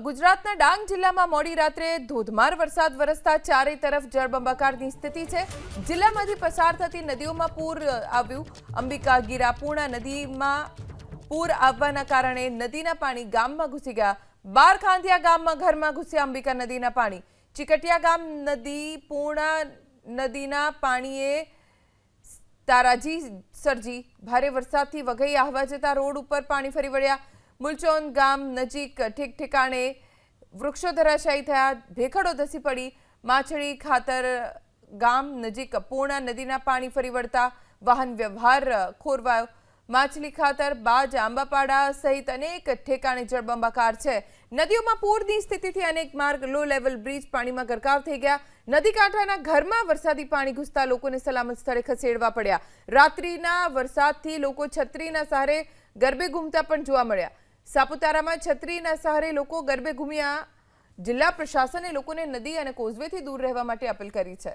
ગુજરાતના ડાંગ જિલ્લામાં મોડી રાત્રે ધોધમાર વરસાદ વરસતા ચારે તરફ જળબંબાકારની સ્થિતિ છે. જિલ્લામાંથી પસાર થતી નદીઓમાં પૂર આવ્યું. અંબિકા ગીરા પૂર્ણા નદીમાં પૂર આવવાના કારણે નદીના પાણી ગામમાં ઘૂસી ગયા. બાર ખાંધિયા ગામમાં ઘરમાં ઘૂસ્યા અંબિકા નદીના પાણી. ચીકટિયા ગામ નદી પૂર્ણા નદીના પાણીએ તારાજી સર્જી. ભારે વરસાદથી વઘઈ આહવા જતા રોડ ઉપર પાણી ફરી વળ્યા. મુલચોન ગામ નજીક ઠેક ઠેકાણે વૃક્ષો ધરાશાયી થયા. ભેખડો ધસી પડી. માછડી ખાતર ગામ નજીક પૂર્ણા નદીના પાણી ફરી વળતા વાહન વ્યવહાર ખોરવાયો. માછલી ખાતર, બાજ, આંબાપાડા સહિત અનેક ઠેકાણે જળબંબાકાર છે. નદીઓમાં પૂરની સ્થિતિથી અનેક માર્ગ લો લેવલ બ્રિજ પાણીમાં ગરકાવ થઈ ગયા. નદી કાંઠાના ઘરમાં વરસાદી પાણી ઘૂસતા લોકોને સલામત સ્થળે ખસેડવા પડ્યા. રાત્રિના વરસાદથી લોકો છત્રીના સહારે ગરબે ઘૂમતા પણ જોવા મળ્યા. સાપુતારામાં છત્રીના સહારે લોકો ગરબે ઘૂમ્યા. જિલ્લા પ્રશાસને લોકોને નદી અને કોઝવેથી દૂર રહેવા માટે અપીલ કરી છે.